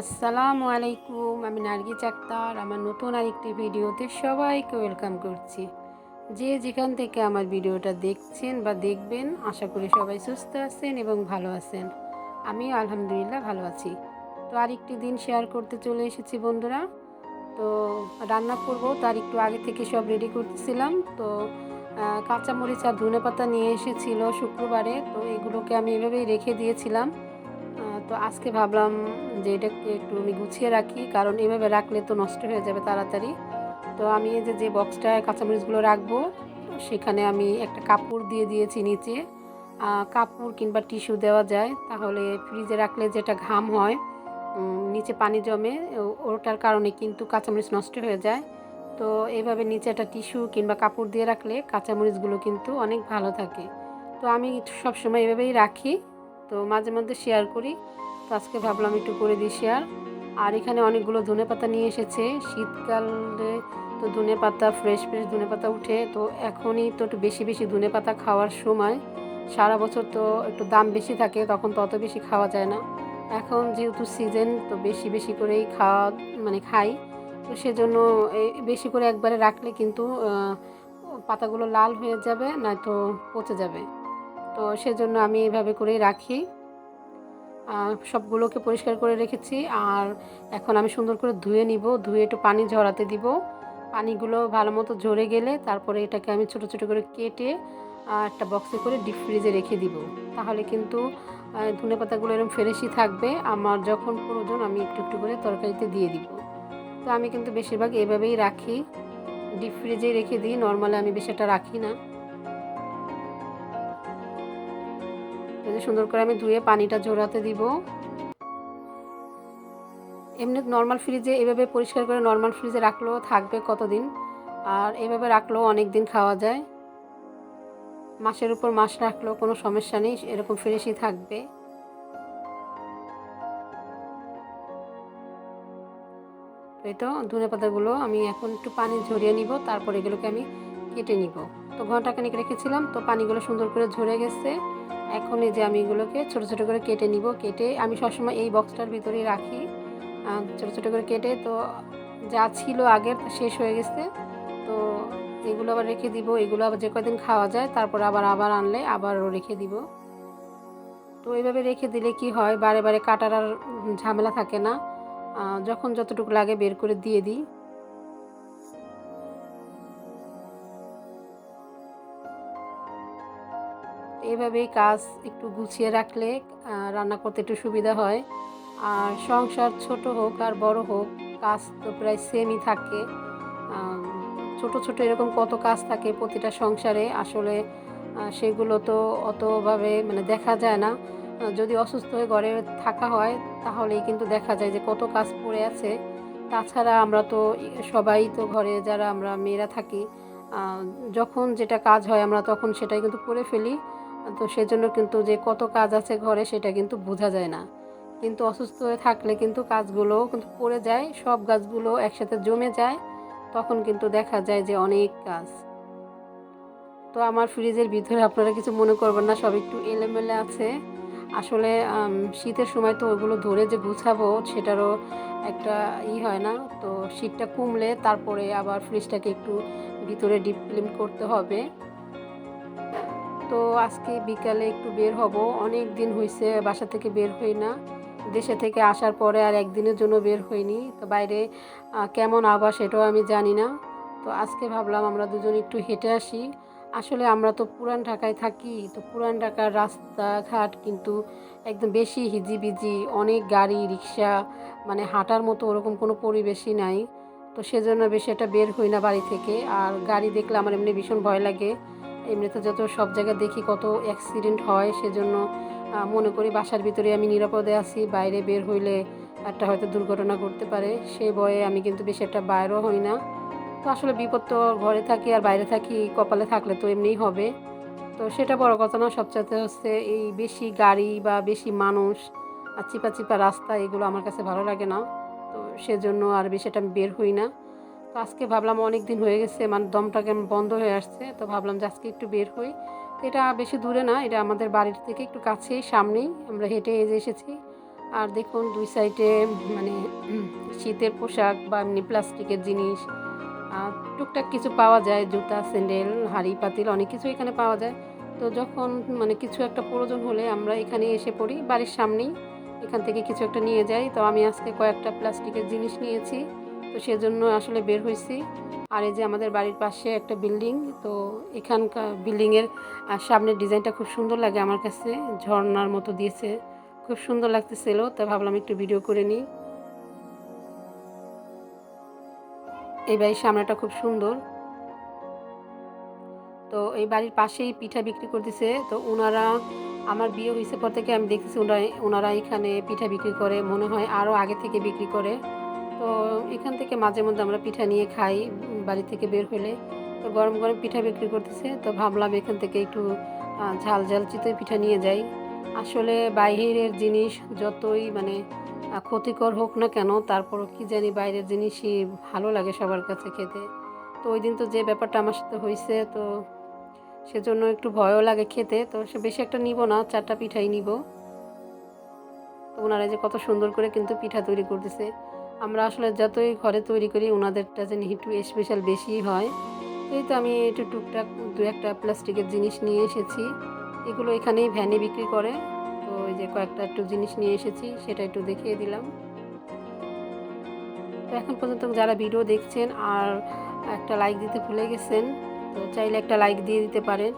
আসসালামু আলাইকুম, আমি নার্গিস আক্তার। আমার নতুন আরেকটি ভিডিওতে সবাইকে ওয়েলকাম করছি। যে যেখান থেকে আমার ভিডিওটা দেখছেন বা দেখবেন, আশা করি সবাই সুস্থ আছেন এবং ভালো আছেন। আমি আলহামদুলিল্লাহ ভালো আছি। তো আরেকটি দিন শেয়ার করতে চলে এসেছি বন্ধুরা। তো রান্না করব, তার একটু আগে থেকে সব রেডি করতেছিলাম। তো কাঁচামরিচ আর ধনে পাতা নিয়ে এসেছিল শুক্রবারে। তো এগুলোকে আমি এভাবেই রেখে দিয়েছিলাম। তো আজকে ভাবলাম যে এটাকে একটু আমি গুছিয়ে রাখি, কারণ এভাবে রাখলে তো নষ্ট হয়ে যাবে তাড়াতাড়ি। তো আমি এই যে যে বক্সটায় কাঁচামরিচগুলো রাখব, সেখানে আমি একটা কাপড় দিয়ে দিয়েছি নিচে। কাপড় কিংবা টিস্যু দেওয়া যায়, তাহলে ফ্রিজে রাখলে যেটা ঘাম হয় নিচে পানি জমে ওটার কারণে কিন্তু কাঁচামরিচ নষ্ট হয়ে যায়। তো এইভাবে নিচে একটা টিস্যু কিংবা কাপড় দিয়ে রাখলে কাঁচামরিচগুলো কিন্তু অনেক ভালো থাকে। তো আমি সবসময় এভাবেই রাখি। তো মাঝে মধ্যে শেয়ার করি। তো আজকে ভাবলাম একটু করে দিই শেয়ার আর এখানে অনেকগুলো ধনে পাতা নিয়ে এসেছে। শীতকালে তো ধনে পাতা ফ্রেশ ফ্রেশ ধনে পাতা উঠে। তো এখনই তো একটু বেশি বেশি ধনে পাতা খাওয়ার সময়। সারা বছর তো একটু দাম বেশি থাকে, তখন তত বেশি খাওয়া যায় না। এখন যেহেতু সিজন তো বেশি বেশি করেই খাওয়া মানে খাই। তো সেজন্য বেশি করে একবারে রাখলে কিন্তু পাতাগুলো লাল হয়ে যাবে, নয়তো পচে যাবে। তো সেজন্য আমি এভাবে করেই রাখি। সবগুলোকে পরিষ্কার করে রেখেছি। আর এখন আমি সুন্দর করে ধুয়ে নিব। ধুয়ে একটু পানি ঝরাতে দিব। পানিগুলো ভালো মতো ঝরে গেলে তারপরে এটাকে আমি ছোট ছোট করে কেটে একটা বক্সে করে ডিপ ফ্রিজে রেখে দিব। তাহলে কিন্তু ধনে পাতাগুলো এরকম ফ্রেশই থাকবে। আমার যখন প্রয়োজন আমি একটু একটু করে তরকারিতে দিয়ে দিব। তো আমি কিন্তু বেশিরভাগ এভাবেই রাখি। ডিপ ফ্রিজে রেখে দিই। নর্মালি আমি বেশি একটা রাখি না। সুন্দর করে আমি ধুয়ে পানিটা ঝরাতে দিব। এমনি নর্মাল ফ্রিজে এভাবে পরিষ্কার করে নর্মাল ফ্রিজে রাখলেও থাকবে কতদিন। আর এভাবে রাখলেও অনেক দিন খাওয়া যায়। মাসের উপর মাস রাখলেও কোনো সমস্যা নেই, এরকম ফ্রেশই থাকবে। এই তো, ধনে পাতাগুলো আমি এখন একটু পানি ঝরিয়ে নিব, তারপর এগুলোকে আমি কেটে নিব। তো ঘন্টাখানিক রেখেছিলাম, তো পানিগুলো সুন্দর করে ঝরে গেছে। এখন এই যে আমি এগুলোকে ছোটো ছোটো করে কেটে নিব, কেটে আমি সবসময় এই বক্সটার ভিতরেই রাখি। ছোটো ছোটো করে কেটে তো যা ছিল আগের শেষ হয়ে গেছে। তো এগুলো আবার রেখে দিব, এগুলো আবার যে কদিন খাওয়া যায়, তারপর আবার আবার আনলে আবারও রেখে দিব। তো এইভাবে রেখে দিলে কি হয়, বারে বারে কাটার আর ঝামেলা থাকে না। যখন যতটুকু লাগে বের করে দিয়ে দিই। এইভাবেই কাজ একটু গুছিয়ে রাখলে রান্না করতে একটু সুবিধা হয়। আর সংসার ছোট হোক আর বড় হোক, কাজ তো প্রায় সেমই থাকে। ছোট ছোট এরকম কত কাজ থাকে প্রতিটা সংসারে, আসলে সেগুলো তো অতভাবে মানে দেখা যায় না। যদি অসুস্থ হয়ে ঘরে থাকা হয়, তাহলেই কিন্তু দেখা যায় যে কত কাজ পড়ে আছে। তাছাড়া আমরা তো সবাই তো ঘরে যারা আমরা মেয়েরা থাকি যখন যেটা কাজ হয় আমরা তখন সেটাই কিন্তু করে ফেলি। তো সেজন্য কিন্তু যে কত কাজ আছে ঘরে সেটা কিন্তু বোঝা যায় না। কিন্তু অসুস্থ হয়ে থাকলে কিন্তু কাজগুলো কিন্তু পড়ে যায়, সব গাছগুলো একসাথে জমে যায়, তখন কিন্তু দেখা যায় যে অনেক কাজ। তো আমার ফ্রিজের ভিতরে আপনারা কিছু মনে করবেন না, সব একটু এলেমেলে আছে। আসলে শীতের সময় তো ওগুলো ধরে যে গুছাবো সেটারও একটা ই হয় না, তো শীতটা কমলে তারপরে আবার ফ্রিজটাকে একটু ভিতরে ডিপ ক্লিন করতে হবে। তো আজকে বিকালে একটু বের হব। অনেক দিন হয়েছে বাসা থেকে বের হই না। দেশে থেকে আসার পরে আর একদিনের জন্য বের হইনি। তো বাইরে কেমন আবহাওয়া সেটাও আমি জানি না। তো আজকে ভাবলাম আমরা দুজন একটু হেঁটে আসি। আসলে আমরা তো পুরান ঢাকায় থাকি। তো পুরান ঢাকার রাস্তাঘাট কিন্তু একদম বেশি হিজিবিজি। অনেক গাড়ি, রিক্সা মানে হাঁটার মতো ওরকম কোনো পরিবেশই নাই। তো সেজন্য বেশি একটা বের হই না বাড়ি থেকে। আর গাড়ি দেখলে আমার এমনি ভীষণ ভয় লাগে। এমনিতে যত সব জায়গায় দেখি কত অ্যাক্সিডেন্ট হয়, সেজন্য মনে করি বাসার ভিতরে আমি নিরাপদে আছি, বাইরে বের হইলে একটা হয়তো দুর্ঘটনা ঘটতে পারে। সেই ভয়ে আমি কিন্তু বেশি একটা বাইরেও হই না। তো আসলে বিপদ তো ঘরে থাকি আর বাইরে থাকি, কপালে থাকলে তো এমনিই হবে। তো সেটা বড় কথা না, সবচাইতে হচ্ছে এই বেশি গাড়ি বা বেশি মানুষ, আর চিপা চিপা রাস্তা, এগুলো আমার কাছে ভালো লাগে না। তো সেজন্য আর বেশি আমি বের হই না। তো আজকে ভাবলাম অনেক দিন হয়ে গেছে মানে দমটা কেমন বন্ধ হয়ে আসছে, তো ভাবলাম যে আজকে একটু বের হই। এটা বেশি দূরে না, এটা আমাদের বাড়ির থেকে একটু কাছেই, সামনেই। আমরা হেঁটে এসে এসেছি। আর দেখুন, দুই সাইডে মানে শীতের পোশাক বা এমনি প্লাস্টিকের জিনিস টুকটাক কিছু পাওয়া যায়, জুতা, স্যান্ডেল, হাঁড়ি, পাতিল, অনেক কিছু এখানে পাওয়া যায়। তো যখন মানে কিছু একটা প্রয়োজন হলে আমরা এখানে এসে পড়ি, বাড়ির সামনেই। এখান থেকে কিছু একটা নিয়ে যাই। তো আমি আজকে কয়েকটা প্লাস্টিকের জিনিস নিয়েছি। তো সেজন্য আসলে বের হয়েছি। আর এই যে আমাদের বাড়ির পাশে একটা বিল্ডিং, তো এখানকার বিল্ডিংয়ের সামনের ডিজাইনটা খুব সুন্দর লাগে আমার কাছে। ঝর্ণার মতো দিয়েছে, খুব সুন্দর লাগতেছিল, তাই ভাবলাম একটু ভিডিও করে নিই। এই বাড়ির সামনেটা খুব সুন্দর। তো এই বাড়ির পাশেই পিঠা বিক্রি করতেছে, তো ওনারা আমার বিয়ে হয়েছে পর থেকে আমি দেখতেছি ওনারা ওনারা এখানে পিঠা বিক্রি করে, মনে হয় আরও আগে থেকে বিক্রি করে। তো এখান থেকে মাঝে মধ্যে আমরা পিঠা নিয়ে খাই বাড়ি থেকে বের হলে। তো গরম গরম পিঠা বিক্রি করতেছে। তো ভাবলাম এখান থেকে একটু ঝাল ঝাল চিতই পিঠা নিয়ে যাই। আসলে বাইরের জিনিস যতই মানে ক্ষতিকর হোক না কেন, তারপরও কি জানি বাইরের জিনিসই ভালো লাগে সবার কাছে খেতে। তো ওই দিন তো যে ব্যাপারটা আমার সাথে হয়েছে তো সেজন্য একটু ভয়ও লাগে খেতে। তো সে বেশি একটা নিব না, চারটা পিঠাই নিব। তো ওনারা যে কত সুন্দর করে কিন্তু পিঠা তৈরি করতেছে। আমরা আসলে যতই ঘরে তৈরি করি ওনাদেরটা যেন একটু স্পেশাল বেশি হয়। এই তো আমি একটু টুকটাক দু একটা প্লাস্টিকের জিনিস নিয়ে এসেছি। এগুলো এখানেই ভ্যানে বিক্রি করে। তো ওই যে কয়েকটা একটু জিনিস নিয়ে এসেছি, সেটা একটু দেখিয়ে দিলাম। তো এখন পর্যন্ত যারা ভিডিও দেখছেন আর একটা লাইক দিতে ভুলে গেছেন, তো চাইলে একটা লাইক দিয়ে দিতে পারেন।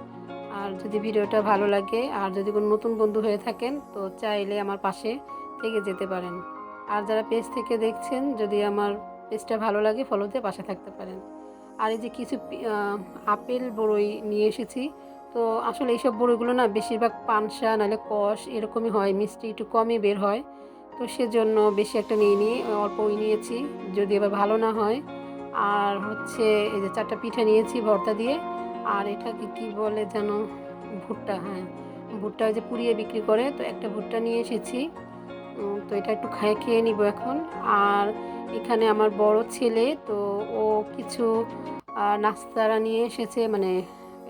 আর যদি ভিডিওটা ভালো লাগে, আর যদি কোনো নতুন বন্ধু হয়ে থাকেন, তো চাইলে আমার পাশে থেকে যেতে পারেন। আর যারা পেজ থেকে দেখছেন, যদি আমার পেজটা ভালো লাগে ফলোতে পাশে থাকতে পারেন। আর এই যে কিছু আপেল বড়ই নিয়ে এসেছি, তো আসলে এইসব বড়ইগুলো না বেশিরভাগ পানসা, নাহলে কষ, এরকমই হয়, মিষ্টি একটু কমই বের হয়। তো সেজন্য বেশি একটা নিয়ে নিই অল্পই নিয়েছি, যদি এবার ভালো না হয়। আর হচ্ছে এই যে চারটা পিঠা নিয়েছি ভর্তা দিয়ে, আর এটাকে কি বলে যেন, ভুট্টা হ্যাঁ ভুট্টা ওই যে পুড়িয়ে বিক্রি করে, তো একটা ভুট্টা নিয়ে এসেছি। তো এটা একটু খাইয়ে খেয়ে নিব এখন। আর এখানে আমার বড় ছেলে, তো ও কিছু নাস্তারা নিয়ে এসেছে মানে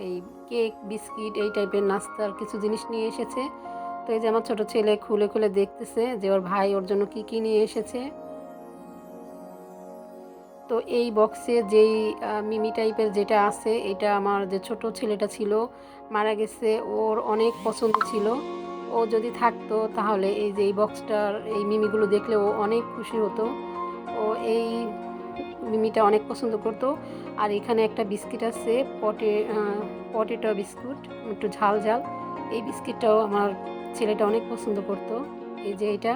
এই কেক, বিস্কিট, এই টাইপের নাস্তার কিছু জিনিস নিয়ে এসেছে। তো এই যে আমার ছোট ছেলে খুলে খুলে দেখতেছে যে ওর ভাই ওর জন্য কি কি নিয়ে এসেছে। তো এই বক্সে যেই মিমি টাইপের যেটা আছে, এটা আমার যে ছোট ছেলেটা ছিল, মারা গেছে, ওর অনেক পছন্দ ছিল। ও যদি থাকতো, তাহলে এই যে এই বক্সটার এই মিমিগুলো দেখলে ও অনেক খুশি হতো। ও এই মিমিটা অনেক পছন্দ করতো। আর এখানে একটা বিস্কিট আছে, পটে পটেটো বিস্কুট, একটু ঝাল ঝাল। এই বিস্কিটটাও আমার ছেলেটা অনেক পছন্দ করতো। এই যে এটা,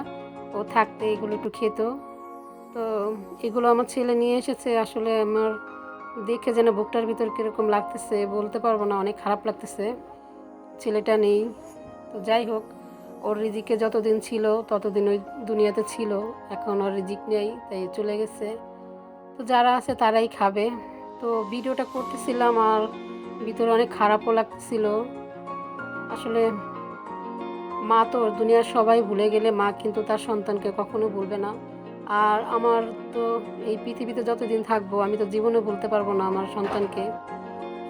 ও থাকতে এগুলো একটু খেত। তো এগুলো আমার ছেলে নিয়ে এসেছে, আসলে আমার দেখে যেন বুকটার ভিতর কীরকম লাগতেছে, বলতে পারব না, অনেক খারাপ লাগতেছে। ছেলেটা নেই। তো যাই হোক, ওর রিজিকে যতদিন ছিল, ততদিন ওই দুনিয়াতে ছিল। এখন ওর রিজিক নেই, তাই চলে গেছে। তো যারা আছে তারাই খাবে। তো ভিডিওটা করতেছিলাম আর ভিতরে অনেক খারাপও লাগতেছিল। আসলে মা তো দুনিয়ার সবাই ভুলে গেলে মা কিন্তু তার সন্তানকে কখনো ভুলবে না। আর আমার তো এই পৃথিবীতে যতদিন থাকব, আমি তো জীবনে ভুলতে পারব না আমার সন্তানকে।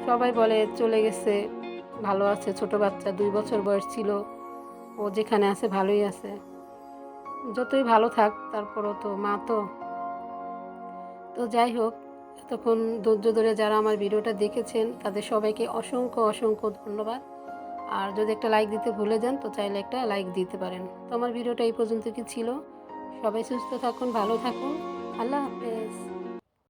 সবাই বলে চলে গেছে। ভালো আছে, ছোট বাচ্চা, দুই বছর বয়স ছিল। ও যেখানে আছে, ভালোই আছে। যতই ভালো থাক, তারপরও তো, মা তো। তো যাই হোক, এতক্ষণ ধৈর্য ধরে যারা আমার ভিডিওটা দেখেছেন, তাদের সবাইকে অসংখ্য অসংখ্য ধন্যবাদ। আর যদি একটা লাইক দিতে ভুলে যান, তো চাইলে একটা লাইক দিতে পারেন। তো আমার ভিডিওটা এই পর্যন্ত কি ছিল? সবাই সুস্থ থাকুন, ভালো থাকুন।